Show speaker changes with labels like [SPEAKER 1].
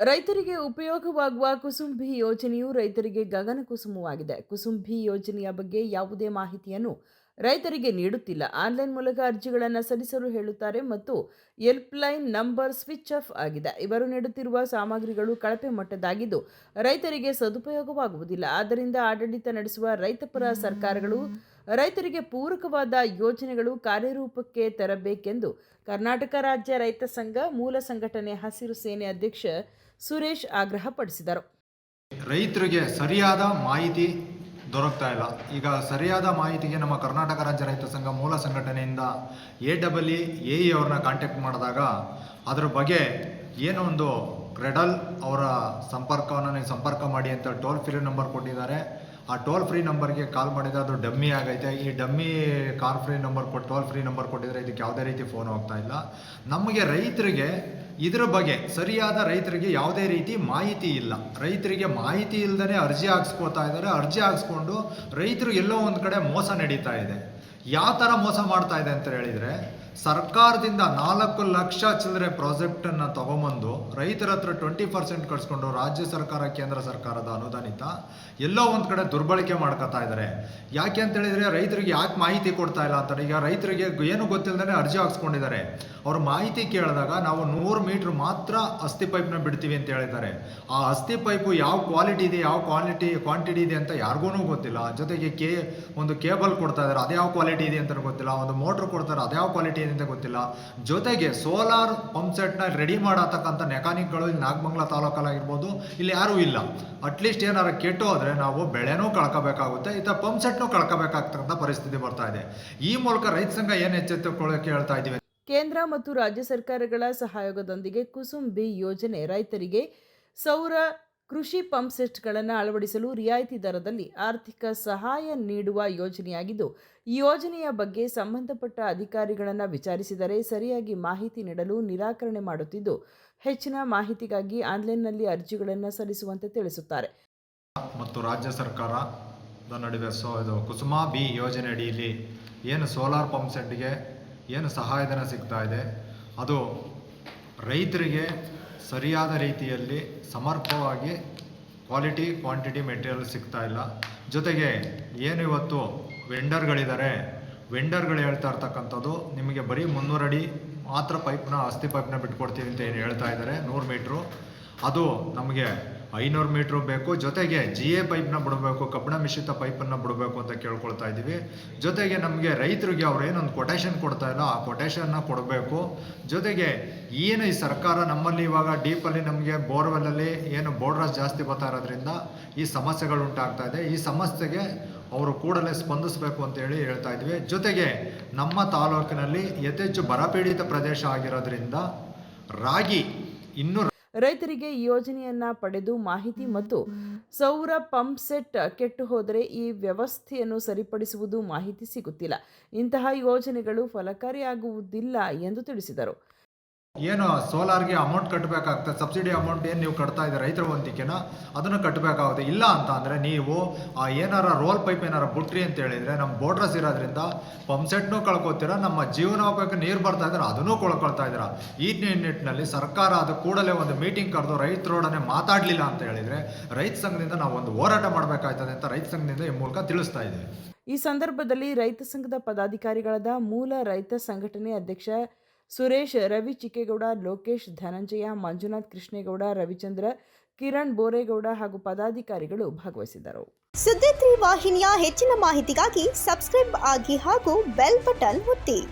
[SPEAKER 1] ರೈತರಿಗೆ ಉಪಯೋಗವಾಗುವ ಕುಸುಂಬಿ ಯೋಜನೆಯು ರೈತರಿಗೆ ಗಗನ ಕುಸುಮವಾಗಿದೆ. ಕುಸುಂಬಿ ಯೋಜನೆಯ ಬಗ್ಗೆ ಯಾವುದೇ ಮಾಹಿತಿಯನ್ನು ರೈತರಿಗೆ ನೀಡುತ್ತಿಲ್ಲ. ಆನ್ಲೈನ್ ಮೂಲಕ ಅರ್ಜಿಗಳನ್ನು ಸಲ್ಲಿಸಲು ಹೇಳುತ್ತಾರೆ ಮತ್ತು ಹೆಲ್ಪ್ಲೈನ್ ನಂಬರ್ ಸ್ವಿಚ್ ಆಫ್ ಆಗಿದೆ. ಇವರು ನೀಡುತ್ತಿರುವ ಸಾಮಗ್ರಿಗಳು ಕಳಪೆ ಮಟ್ಟದಾಗಿದ್ದು ರೈತರಿಗೆ ಸದುಪಯೋಗವಾಗುವುದಿಲ್ಲ. ಆದ್ದರಿಂದ ಆಡಳಿತ ನಡೆಸುವ ರೈತಪರ ಸರ್ಕಾರಗಳು ರೈತರಿಗೆ ಪೂರಕವಾದ ಯೋಜನೆಗಳು ಕಾರ್ಯರೂಪಕ್ಕೆ ತರಬೇಕೆಂದು ಕರ್ನಾಟಕ ರಾಜ್ಯ ರೈತ ಸಂಘ ಮೂಲ ಸಂಘಟನೆ ಹಸಿರು ಸೇನೆ ಅಧ್ಯಕ್ಷ ಸುರೇಶ್ ಆಗ್ರಹಪಡಿಸಿದರು
[SPEAKER 2] ರೈತರಿಗೆ ಸರಿಯಾದ ಮಾಹಿತಿ ದೊರಕ್ತಾ ಇಲ್ಲ. ಈಗ ಸರಿಯಾದ ಮಾಹಿತಿಗೆ ನಮ್ಮ ಕರ್ನಾಟಕ ರಾಜ್ಯ ರೈತ ಸಂಘ ಮೂಲ ಸಂಘಟನೆಯಿಂದ ಎ ಡಬಲ್ ಇ ಎ ಅವ್ರನ್ನ ಕಾಂಟ್ಯಾಕ್ಟ್ ಮಾಡಿದಾಗ ಅದರ ಬಗ್ಗೆ ಏನೋ ಒಂದು ಕ್ರೆಡಲ್ ಅವರ ಸಂಪರ್ಕವನ್ನು ನೀವು ಸಂಪರ್ಕ ಮಾಡಿ ಅಂತ ಟೋಲ್ ಫ್ರೀ ನಂಬರ್ ಕೊಟ್ಟಿದ್ದಾರೆ. ಆ ಟೋಲ್ ಫ್ರೀ ನಂಬರ್ಗೆ ಕಾಲ್ ಮಾಡಿದರೆ ಅದು ಡಮ್ಮಿ ಆಗೈತೆ. ಈ ಡಮ್ಮಿ ಕಾಲ್ ಫ್ರೀ ನಂಬರ್ ಕೊಟ್ಟು ಟೋಲ್ ಫ್ರೀ ನಂಬರ್ ಕೊಟ್ಟಿದ್ರೆ ಇದಕ್ಕೆ ಯಾವುದೇ ರೀತಿ ಫೋನ್ ಹೋಗ್ತಾ ಇಲ್ಲ. ನಮಗೆ ರೈತರಿಗೆ ಇದರ ಬಗ್ಗೆ ಸರಿಯಾದ ರೈತರಿಗೆ ಯಾವುದೇ ರೀತಿ ಮಾಹಿತಿ ಇಲ್ಲ. ರೈತರಿಗೆ ಮಾಹಿತಿ ಇಲ್ಲದೇ ಅರ್ಜಿ ಹಾಕ್ಸ್ಕೊತಾ ಇದ್ದಾರೆ. ಅರ್ಜಿ ಹಾಕ್ಸ್ಕೊಂಡು ರೈತರು ಎಲ್ಲೋ ಒಂದು ಕಡೆ ಮೋಸ ನಡೀತಾ ಇದೆ. ಯಾವ ಥರ ಮೋಸ ಮಾಡ್ತಾ ಇದೆ ಅಂತ ಹೇಳಿದರೆ, ಸರ್ಕಾರದಿಂದ ನಾಲ್ಕು ಲಕ್ಷ ಚಿಲ್ಲರೆ ಪ್ರಾಜೆಕ್ಟನ್ನು ತಗೊಂಬಂದು ರೈತರ ಹತ್ರ ಟ್ವೆಂಟಿ ಪರ್ಸೆಂಟ್ ಕಟ್ಸ್ಕೊಂಡು ರಾಜ್ಯ ಸರ್ಕಾರ, ಕೇಂದ್ರ ಸರ್ಕಾರದ ಅನುದಾನಿತ ಎಲ್ಲೋ ಒಂದು ಕಡೆ ದುರ್ಬಳಕೆ ಮಾಡ್ಕೋತಾ ಇದ್ದಾರೆ ಯಾಕೆ ಅಂತ ಹೇಳಿದರೆ ರೈತರಿಗೆ ಯಾಕೆ ಮಾಹಿತಿ ಕೊಡ್ತಾ ಇಲ್ಲ ಅಂತ ಈಗ ರೈತರಿಗೆ ಏನು ಗೊತ್ತಿಲ್ಲದೇ ಅರ್ಜಿ ಹಾಕ್ಸ್ಕೊಂಡಿದ್ದಾರೆ. ಅವ್ರ ಮಾಹಿತಿ ಕೇಳಿದಾಗ ನಾವು ನೂರು ಮೀಟ್ರ್ ಮಾತ್ರ ಅಸ್ಥಿ ಪೈಪ್ನ ಬಿಡ್ತೀವಿ ಅಂತ ಹೇಳಿದ್ದಾರೆ. ಆ ಅಸ್ಥಿ ಪೈಪು ಯಾವ ಕ್ವಾಲಿಟಿ ಇದೆ, ಯಾವ ಕ್ವಾಲಿಟಿ ಕ್ವಾಂಟಿಟಿ ಇದೆ ಅಂತ ಯಾರಿಗೂ ಗೊತ್ತಿಲ್ಲ. ಜೊತೆಗೆ ಕೇ, ಒಂದು ಕೇಬಲ್ ಕೊಡ್ತಾ ಇದ್ದಾರೆ ಅದ್ಯಾವ ಕ್ವಾಲಿಟಿ ಇದೆ ಅಂತ ಗೊತ್ತಿಲ್ಲ. ಒಂದು ಮೋಟ್ರ್ ಕೊಡ್ತಾರೆ ಅದ್ಯಾವ ಕ್ವಾಲಿಟಿ ಇದೆ ಅಂತ ಗೊತ್ತಿಲ್ಲ. ಜೊತೆಗೆ ಸೋಲಾರ್ ಪಂಪ್ ಸೆಟ್ನ ರೆಡಿ ಮಾಡತಕ್ಕಂಥ ಮೆಕ್ಯಾನಿಕ್ಗಳು ಇಲ್ಲಿ ನಾಗಮಂಗ್ಲ ತಾಲೂಕಲ್ಲಾಗಿರ್ಬೋದು ಇಲ್ಲಿ ಯಾರೂ ಇಲ್ಲ. ಅಟ್ಲೀಸ್ಟ್ ಏನಾರು ಕೆಟ್ಟು ಹೋದರೆ ನಾವು ಬೆಳೆನೂ ಕಳ್ಕೋಬೇಕಾಗುತ್ತೆ, ಇತ್ತ ಪಂಪ್ ಸೆಟ್ನೂ ಕಳ್ಕೋಬೇಕಾಗ್ತಕ್ಕಂಥ ಪರಿಸ್ಥಿತಿ ಬರ್ತಾ ಇದೆ. ಈ ಮೂಲಕ ರೈತ ಸಂಘ ಏನು ಎಚ್ಚೆತ್ತುಕೊಳ್ಳೋಕೆ ಹೇಳ್ತಾ ಇದ್ದೀವಿ?
[SPEAKER 1] ಕೇಂದ್ರ ಮತ್ತು ರಾಜ್ಯ ಸರ್ಕಾರಗಳ ಸಹಯೋಗದೊಂದಿಗೆ ಕುಸುಮ್ ಬಿ ಯೋಜನೆ ರೈತರಿಗೆ ಸೌರ ಕೃಷಿ ಪಂಪ್ ಸೆಟ್ಗಳನ್ನು ಅಳವಡಿಸಲು ರಿಯಾಯಿತಿ ದರದಲ್ಲಿ ಆರ್ಥಿಕ ಸಹಾಯ ನೀಡುವ ಯೋಜನೆಯಾಗಿದ್ದು, ಈ ಯೋಜನೆಯ ಬಗ್ಗೆ ಸಂಬಂಧಪಟ್ಟ ಅಧಿಕಾರಿಗಳನ್ನು ವಿಚಾರಿಸಿದರೆ ಸರಿಯಾಗಿ ಮಾಹಿತಿ ನೀಡಲು ನಿರಾಕರಣೆ ಮಾಡುತ್ತಿದ್ದು ಹೆಚ್ಚಿನ ಮಾಹಿತಿಗಾಗಿ ಆನ್ಲೈನ್ನಲ್ಲಿ ಅರ್ಜಿಗಳನ್ನು ಸಲ್ಲಿಸುವಂತೆ ತಿಳಿಸುತ್ತಾರೆ.
[SPEAKER 2] ಮತ್ತು ರಾಜ್ಯ ಸರ್ಕಾರದ ನಡುವೆ ಸೊ, ಇದು ಕುಸುಮಾ ಬಿ ಯೋಜನೆ ಅಡಿಯಲ್ಲಿ ಏನು ಸೋಲಾರ್ ಪಂಪ್ ಸೆಟ್ಗೆ ಏನು ಸಹಾಯಧನ ಸಿಗ್ತಾ ಇದೆ, ಅದು ರೈತರಿಗೆ ಸರಿಯಾದ ರೀತಿಯಲ್ಲಿ ಸಮರ್ಪವಾಗಿ ಕ್ವಾಲಿಟಿ ಕ್ವಾಂಟಿಟಿ ಮೆಟೀರಿಯಲ್ ಸಿಗ್ತಾ ಇಲ್ಲ. ಜೊತೆಗೆ ಏನು ಇವತ್ತು ವೆಂಡರ್ಗಳಿದ್ದಾರೆ, ವೆಂಡರ್ಗಳು ಹೇಳ್ತಾ ಇರ್ತಕ್ಕಂಥದ್ದು ನಿಮಗೆ ಬರೀ ಮುನ್ನೂರು ಅಡಿ ಮಾತ್ರ ಪೈಪ್ನ ಅಸ್ಥಿ ಪೈಪ್ನ ಬಿಟ್ಕೊಡ್ತೀವಿ ಅಂತ ಏನು ಹೇಳ್ತಾ ಇದ್ದಾರೆ. ನೂರು ಮೀಟ್ರು. ಅದು ನಮಗೆ ಐನೂರು ಮೀಟ್ರು ಬೇಕು. ಜೊತೆಗೆ ಜಿ ಎ ಪೈಪ್ನ ಬಿಡಬೇಕು, ಕಬ್ಬಿಣ ಮಿಶ್ರಿತ ಪೈಪನ್ನು ಬಿಡಬೇಕು ಅಂತ ಕೇಳ್ಕೊಳ್ತಾ ಇದ್ದೀವಿ. ಜೊತೆಗೆ ನಮಗೆ ರೈತರಿಗೆ ಅವ್ರು ಏನೊಂದು ಕೊಟೇಶನ್ ಕೊಡ್ತಾ ಇಲ್ಲ, ಆ ಕೊಟೇಶನ್ನ ಕೊಡಬೇಕು. ಜೊತೆಗೆ ಏನು ಈ ಸರ್ಕಾರ ನಮ್ಮಲ್ಲಿ ಇವಾಗ ಡೀಪಲ್ಲಿ ನಮಗೆ ಬೋರ್ವೆಲ್ಲಲ್ಲಿ ಏನು ಬೋರ್ಡ್ರಸ್ ಜಾಸ್ತಿ ಬರ್ತಾ ಇರೋದ್ರಿಂದ ಈ ಸಮಸ್ಯೆಗಳು ಉಂಟಾಗ್ತಾ ಇದೆ. ಈ ಸಮಸ್ಯೆಗೆ ಅವರು ಕೂಡಲೇ ಸ್ಪಂದಿಸಬೇಕು ಅಂತ ಹೇಳಿ ಹೇಳ್ತಾ ಇದ್ವಿ. ಜೊತೆಗೆ ನಮ್ಮ ತಾಲೂಕಿನಲ್ಲಿ ಯಥೇಚ್ಚು ಬರಪೀಡಿತ ಪ್ರದೇಶ ಆಗಿರೋದ್ರಿಂದ ರಾಗಿ ಇನ್ನೂ
[SPEAKER 1] ರೈತರಿಗೆ ಈ ಯೋಜನೆಯನ್ನ ಪಡೆದು ಮಾಹಿತಿ ಮತ್ತು ಸೌರ ಪಂಪ್ ಸೆಟ್ ಕೆಟ್ಟು ಹೋದರೆ ಈ ವ್ಯವಸ್ಥೆಯನ್ನು ಸರಿಪಡಿಸುವುದು ಮಾಹಿತಿ ಸಿಗುತ್ತಿಲ್ಲ. ಇಂತಹ ಯೋಜನೆಗಳು ಫಲಕಾರಿಯಾಗುವುದಿಲ್ಲ ಎಂದು ತಿಳಿಸಿದರು.
[SPEAKER 2] ಏನು ಸೋಲಾರ್ಗೆ ಅಮೌಂಟ್ ಕಟ್ಟಬೇಕಾಗ್ತದೆ ಸಬ್ಸಿಡಿ ಅಮೌಂಟ್ ಏನು ನೀವು ಕಟ್ತಾ ಇದ್ದೀರ ರೈತರ ವಂತಿಕೆನ, ಅದನ್ನು ಕಟ್ಟಬೇಕಾಗುತ್ತೆ ಇಲ್ಲ ಅಂತ ಅಂದರೆ ನೀವು ಏನಾರ ರೋಲ್ ಪೈಪ್ ಏನಾರ ಬುಟ್ರಿ ಅಂತ ಹೇಳಿದರೆ ನಮ್ಮ ಬೋಟ್ರಸ್ ಇರೋದ್ರಿಂದ ಪಂಪ್ ಸೆಟ್ನೂ ಕಳ್ಕೊತೀರ, ನಮ್ಮ ಜೀವನೋಪಾಯಕ್ಕೆ ನೀರು ಬರ್ತಾ ಇದ್ದಾರೆ ಅದನ್ನೂ ಕಳ್ಕೊಳ್ತಾ ಇದ್ದೀರ. ಈ ನಿಟ್ಟಿನಲ್ಲಿ ಸರ್ಕಾರ ಅದು ಕೂಡಲೇ ಒಂದು ಮೀಟಿಂಗ್ ಕರೆದು ರೈತರೊಡನೆ ಮಾತಾಡಲಿಲ್ಲ ಅಂತ ಹೇಳಿದರೆ, ರೈತ ಸಂಘದಿಂದ ನಾವು ಒಂದು ಹೋರಾಟ ಮಾಡಬೇಕಾಯ್ತದೆ ಅಂತ ರೈತ ಸಂಘದಿಂದ ಈ ಮೂಲಕ ತಿಳಿಸ್ತಾ ಇದ್ದೀವಿ.
[SPEAKER 1] ಈ ಸಂದರ್ಭದಲ್ಲಿ ರೈತ ಸಂಘದ ಪದಾಧಿಕಾರಿಗಳಾದ ಮೂಲ ರೈತ ಸಂಘಟನೆ ಅಧ್ಯಕ್ಷ ಸುರೇಶ್, ರವಿ ಚಿಕ್ಕೇಗೌಡ, ಲೋಕೇಶ್, ಧನಂಜಯ, ಮಂಜುನಾಥ್ ಕೃಷ್ಣೇಗೌಡ, ರವಿಚಂದ್ರ, ಕಿರಣ್ ಬೋರೇಗೌಡ ಹಾಗೂ ಪದಾಧಿಕಾರಿಗಳು ಭಾಗವಹಿಸಿದ್ದರು.
[SPEAKER 3] ಸುದ್ದಿ ವಾಹಿನಿಯ ಹೆಚ್ಚಿನ ಮಾಹಿತಿಗಾಗಿ ಸಬ್ಸ್ಕ್ರೈಬ್ ಆಗಿ ಹಾಗೂ ಬೆಲ್ ಬಟನ್ ಒತ್ತಿ.